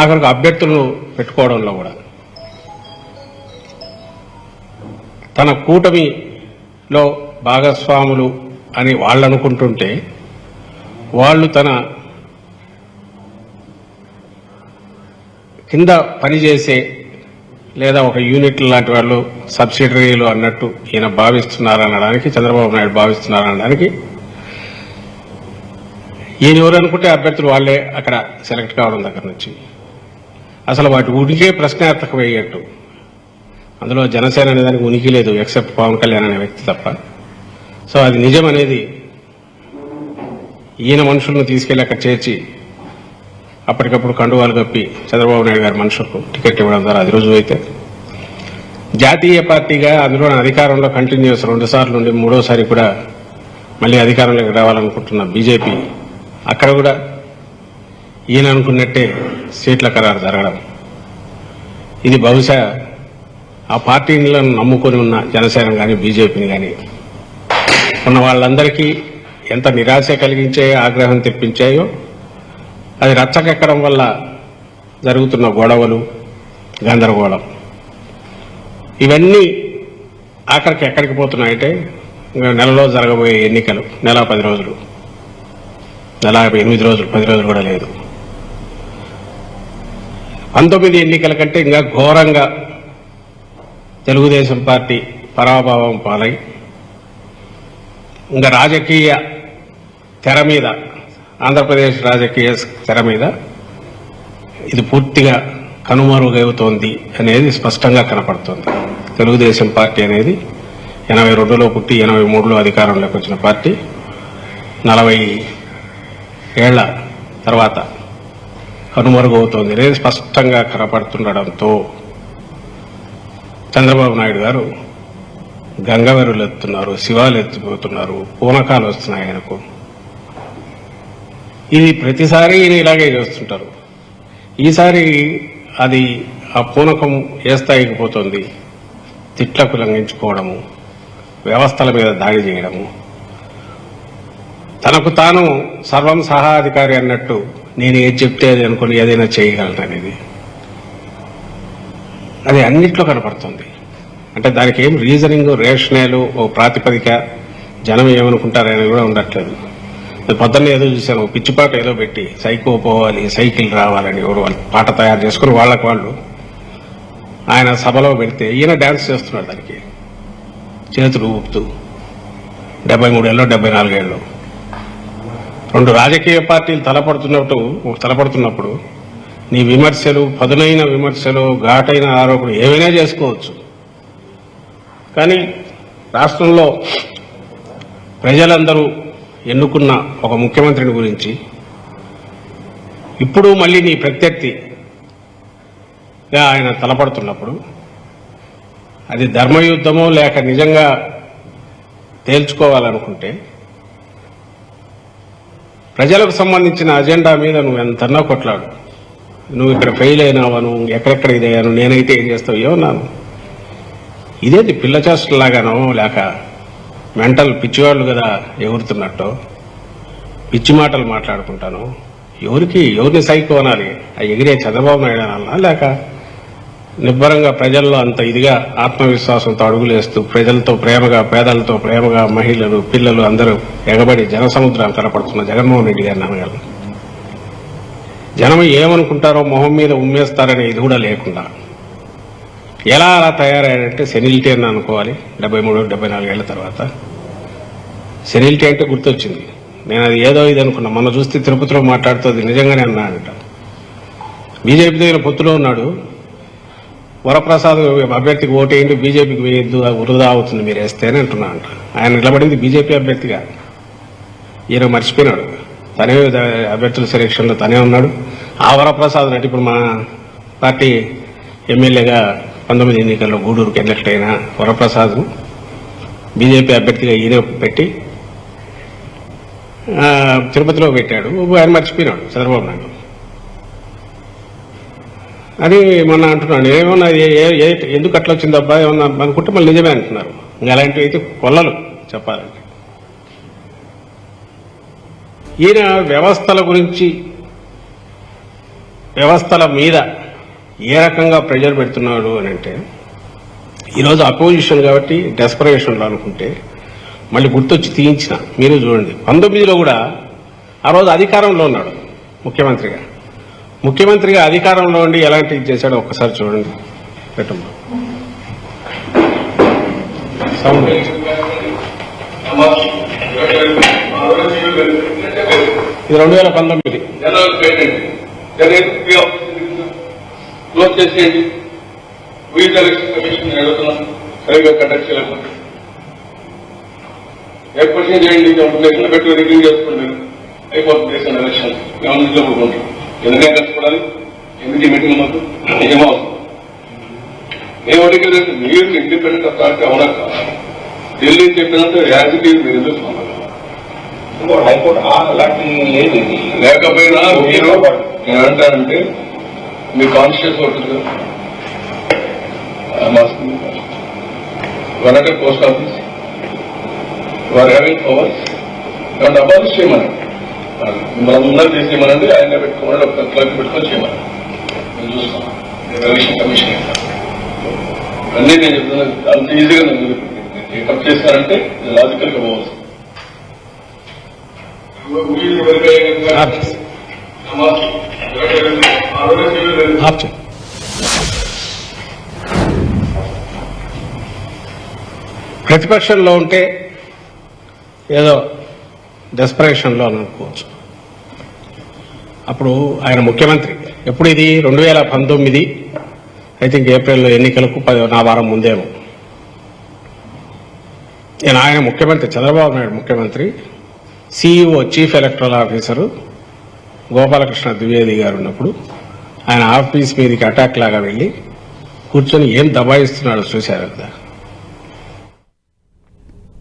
ఆఖరికి అభ్యర్థులు పెట్టుకోవడంలో కూడా. తన కూటమిలో భాగస్వాములు అని వాళ్ళు అనుకుంటుంటే వాళ్ళు తన కింద పనిచేసే లేదా ఒక యూనిట్ లాంటి వాళ్ళు సబ్సిడరీలు అన్నట్టు ఈయన భావిస్తున్నారనడానికి చంద్రబాబు నాయుడు భావిస్తున్నారనడానికి ఈయన ఎవరు అనుకుంటే అభ్యర్థులు వాళ్ళే అక్కడ సెలెక్ట్ కావడం దగ్గర నుంచి. అసలు వాటి ఉనికే ప్రశ్నార్థకమయ్యేట్టు. అందులో జనసేన అనే దానికి ఉనికి లేదు ఎక్సెప్ట్ పవన్ కళ్యాణ్ అనే వ్యక్తి తప్ప. సో అది నిజం అనేది ఈయన మనుషులను తీసుకెళ్ళి అక్కడ చేర్చి అప్పటికప్పుడు కండువాలు కప్పి చంద్రబాబు నాయుడు గారి మనుషులకు టికెట్ ఇవ్వడం ద్వారా అది రోజు అయితే. జాతీయ పార్టీగా అందులో అధికారంలో కంటిన్యూస్ రెండు సార్లు నుండి మూడోసారి కూడా మళ్ళీ అధికారంలోకి రావాలనుకుంటున్న బీజేపీ అక్కడ కూడా ఈయన అనుకున్నట్టే సీట్ల ఖరారు జరగడం. ఇది బహుశా ఆ పార్టీలను నమ్ముకొని ఉన్న జనసేన కానీ బీజేపీని కానీ ఉన్న వాళ్ళందరికీ ఎంత నిరాశ కలిగించే ఆగ్రహం తెప్పించాయో అది రచ్చకెక్కడం వల్ల జరుగుతున్న గొడవలు గందరగోళం. ఇవన్నీ ఆఖరికి ఎక్కడికి పోతున్నాయంటే నెలలో జరగబోయే ఎన్నికలు నెల పది రోజులు. నెల ఎనిమిది రోజులు పది రోజులు కూడా లేదు. పంతొమ్మిది ఎన్నికల కంటే ఇంకా ఘోరంగా తెలుగుదేశం పార్టీ పరాభావం పాలై ఇంకా రాజకీయ తెర మీద ఆంధ్రప్రదేశ్ రాజకీయ తెర మీద ఇది పూర్తిగా కనుమరుగవుతోంది అనేది స్పష్టంగా కనపడుతుంది. తెలుగుదేశం పార్టీ అనేది ఎనభై రెండులో పుట్టి ఎనభై మూడులో అధికారంలోకి వచ్చిన పార్టీ. నలభై ఏళ్ళ తర్వాత కనుమరుగవుతోంది. అనేది స్పష్టంగా కనపడుతుండడంతో చంద్రబాబు నాయుడు గారు గంగవరులు ఎత్తున్నారు శివాలు ఎత్తిపోతున్నారు పూనకాలు వస్తున్నాయి ఆయనకు. ఇది ప్రతిసారి ఈయన ఇలాగే చేస్తుంటారు. ఈసారి అది ఆ పూనకం ఏ స్థాయికి పోతుంది? తిట్లకు లంఘించుకోవడము వ్యవస్థల మీద దాడి చేయడము. తనకు తాను సర్వం సహాధికారి అన్నట్టు నేను ఏది చెప్తే అది అనుకుని ఏదైనా చేయగలను అనేది? అది అన్నిట్లో కనపడుతుంది. అంటే దానికి ఏం రీజనింగ్ రేషనల్ ఓ ప్రాతిపదిక జనం ఏమనుకుంటారని కూడా ఉండట్లేదు. పొద్దున్న ఏదో చూశాను పిచ్చిపాట ఏదో పెట్టి సైకో పోవాలి సైకిల్ రావాలని ఎవరు వాళ్ళు పాట తయారు చేసుకుని వాళ్ళకు వాళ్ళు ఆయన సభలో పెడితే ఈయన డ్యాన్స్ చేస్తున్నాడు దానికి. చేతులు ఊపుతూ. డెబ్బై మూడేళ్ళు డెబ్బై నాలుగేళ్ళు. రెండు రాజకీయ పార్టీలు తలపడుతున్నట్టు తలపడుతున్నప్పుడు నీ విమర్శలు పదునైన విమర్శలు ఘాటైన ఆరోపణలు ఏమైనా చేసుకోవచ్చు. కానీ రాష్ట్రంలో ప్రజలందరూ ఎన్నుకున్న ఒక ముఖ్యమంత్రిని గురించి ఇప్పుడు మళ్ళీ నీ ప్రత్యర్థిగా ఆయన తలపడుతున్నప్పుడు అది ధర్మయుద్ధమో లేక నిజంగా తేల్చుకోవాలనుకుంటే ప్రజలకు సంబంధించిన అజెండా మీద నువ్వు ఎంతన్నా కొట్లాడు. నువ్వు ఇక్కడ ఫెయిల్ అయినావా నువ్వు ఎక్కడెక్కడ ఇదయ్యాను నేనైతే ఏం చేస్తావు? ఏమన్నాను? ఇదేంటి పిల్ల చేష్టలాగానో లేక మెంటల్ పిచ్చివాళ్ళు కదా ఎగురుతున్నట్టు? పిచ్చి మాటలు మాట్లాడుకుంటాను? ఎవరికి ఎవరిని సైకో అనాలి? ఆ ఎగిరే చంద్రబాబు నాయుడు అనాలా లేక నిబ్బరంగా ప్రజల్లో అంత ఇదిగా ఆత్మవిశ్వాసంతో అడుగులేస్తూ ప్రజలతో ప్రేమగా పేదలతో ప్రేమగా మహిళలు పిల్లలు అందరూ ఎగబడి జనసముద్రం కనపడుతున్న జగన్మోహన్ రెడ్డి గారిని అనగలను జనం ఏమనుకుంటారో మొహం మీద ఉమ్మేస్తారనే ఇది కూడా లేకుండా ఎలా అలా తయారయ్యాడంటే సెనిలిటీ అని అనుకోవాలి డెబ్బై మూడు డెబ్బై నాలుగేళ్ళ తర్వాత. సెనిలిటీ అంటే గుర్తొచ్చింది. నేను అది ఏదో ఇది అనుకున్నా. మొన్న చూస్తే తిరుపతిలో మాట్లాడుతుంది నిజంగానే అన్నాడంట. బీజేపీ దగ్గర పొత్తులో ఉన్నాడు. వరప్రసాద్ అభ్యర్థికి ఓటేయండి బీజేపీకి వేయద్దు వృధా అవుతుంది మీరు వేస్తేనే అంటున్నా అంట. ఆయన నిలబడింది బీజేపీ అభ్యర్థిగా. ఈయన మర్చిపోయినాడు. తనే అభ్యర్థుల సెలక్షన్లో తనే ఉన్నాడు. ఆ వరప్రసాద్ అంటే ఇప్పుడు మా పార్టీ ఎమ్మెల్యేగా పంతొమ్మిది ఎన్నికల్లో గూడూరుకి ఎలక్ట్ అయిన వరప్రసాద్ బీజేపీ అభ్యర్థిగా ఈయన పెట్టి తిరుపతిలో పెట్టాడు. ఆయన మర్చిపోయినాడు చంద్రబాబు నాయుడు. అది మొన్న అంటున్నాను ఏమన్నా ఏ- ఎందుకు అట్లా వచ్చిందబ్బా? ఏమన్నా అనుకుంటే మళ్ళీ నిజమే అంటున్నారు. అలాంటివి అయితే కొల్లలు చెప్పాలంటే. ఈయన వ్యవస్థల గురించి వ్యవస్థల మీద ఏ రకంగా ప్రెజర్ పెడుతున్నాడు అని అంటే ఈరోజు అపోజిషన్ కాబట్టి డెస్పరేషన్లో అనుకుంటే మళ్ళీ గుర్తొచ్చి తీయించిన మీరు చూడండి. పంతొమ్మిదిలో కూడా ఆ రోజు అధికారంలో ఉన్నాడు ముఖ్యమంత్రిగా ముఖ్యమంత్రిగా అధికారంలో ఉండి ఎలాంటివి చేశాడో ఒక్కసారి చూడండి పెట్టమ్మా ఇది రెండు వేల పంతొమ్మిది జనరల్ ఏ క్వశ్చన్ చేయండి పెట్టుకుని పెట్టి రివ్యూ చేసుకోండి అయిపోతుంది దేశం ఎలక్షన్ మేము ఇంట్లో ఎందుకంటే కష్టపడాలి? ఎందుకు మీటింగ్ మాకు నిజమా నేను అడిగేది మీరు ఇండిపెండెంట్ అథారిటీ అవునా కాదా? ఢిల్లీ చెప్పినంత యాజ్ ఇట్ ఈజ్ మీరు లేకపోయినా మీరు ఏమంటారంటే మీ కాన్షియస్ ఉంటుంది వనంటే పోస్ట్ ఆఫీస్ వారు హ్యావింగ్ పవర్స్ ఏమంటే అబాలిష్ చేయమని మనం ఉన్నది తీసేయమనండి ఆయన పెట్టుకోమని ఒక క్లర్క్ పెట్టుకొని చేయమని నేను చూస్తాను. ఎలక్షన్ కమిషన్ అన్నీ నేను చెప్తున్నాను అంత ఈజీగా నేను టేకప్ చేశానంటే లాజికల్గా పోవచ్చు. ప్రతిపక్షంలో ఉంటే ఏదో డెస్పరేషన్లో అని అనుకోవచ్చు. అప్పుడు ఆయన ముఖ్యమంత్రి. ఎప్పుడు ఇది? రెండు వేల పంతొమ్మిది. ఐ థింక్ ఏప్రిల్లో ఎన్నికలకు పది నా వారం ముందేమో. నేను ఆయన ముఖ్యమంత్రి చంద్రబాబు నాయుడు ముఖ్యమంత్రి CEO chief electoral officer Gopalakrishna Dwivedi garu ఉన్నప్పుడు ఆయన ఆఫీస్ మీదకి అటాక్ లాగా వెళ్ళి కూర్చొని ఏం దబాయిస్తున్నాడో చూశారు కదా.